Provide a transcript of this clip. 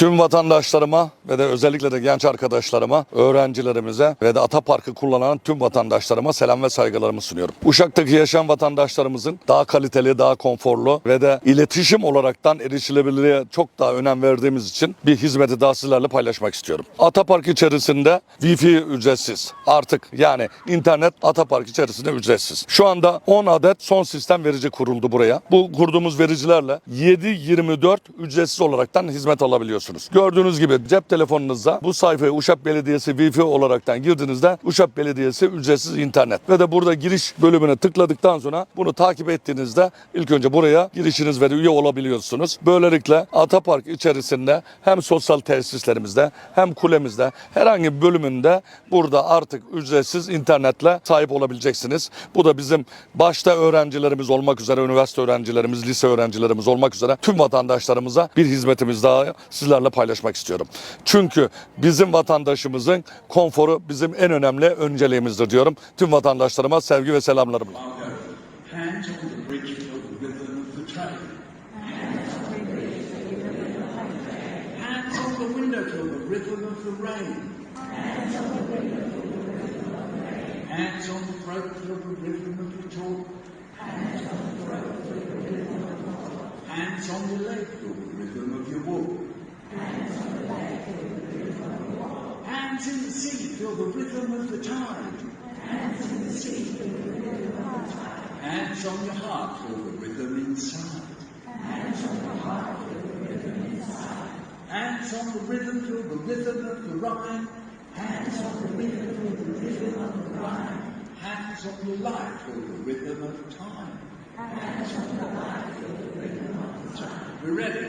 Tüm vatandaşlarıma ve de özellikle de genç arkadaşlarıma, öğrencilerimize ve de Atapark'ı kullanan tüm vatandaşlarıma selam ve saygılarımı sunuyorum. Uşak'taki yaşayan vatandaşlarımızın daha kaliteli, daha konforlu ve de iletişim olaraktan erişilebilirliğe çok daha önem verdiğimiz için bir hizmeti daha sizlerle paylaşmak istiyorum. Atapark içerisinde Wi-Fi ücretsiz. Artık yani internet Atapark içerisinde ücretsiz. Şu anda 10 adet son sistem verici kuruldu buraya. Bu kurduğumuz vericilerle 7-24 ücretsiz olaraktan hizmet alabiliyorsunuz. Gördüğünüz gibi cep telefonunuzda bu sayfaya Uşak Belediyesi Wi-Fi olaraktan girdiğinizde Uşak Belediyesi ücretsiz internet ve de burada giriş bölümüne tıkladıktan sonra bunu takip ettiğinizde ilk önce buraya girişiniz ve de üye olabiliyorsunuz. Böylelikle Atapark içerisinde hem sosyal tesislerimizde hem kulemizde herhangi bir bölümünde burada artık ücretsiz internetle sahip olabileceksiniz. Bu da bizim başta öğrencilerimiz olmak üzere, üniversite öğrencilerimiz, lise öğrencilerimiz olmak üzere tüm vatandaşlarımıza bir hizmetimiz daha sizlerle paylaşmak istiyorum. Çünkü bizim vatandaşımızın konforu bizim en önemli önceliğimizdir diyorum. Tüm vatandaşlarıma sevgi ve selamlarımla. Hands on the bridge feel the rhythm of the train. Hands on the window feel the rhythm of the Hands on the sea feel the rhythm of the tide. Hands on your leg feel the rhythm of your walk. Hands on the heart feel the rhythm inside. the. Hands on your heart, feel the rhythm inside. Hands on the rhythm, feel the rhythm of the rhyme. Hands on the rhythm, feel the rhythm of the rhyme. Hands on your life, feel the rhythm of time. Hands on your life, feel the rhythm of time. We're ready.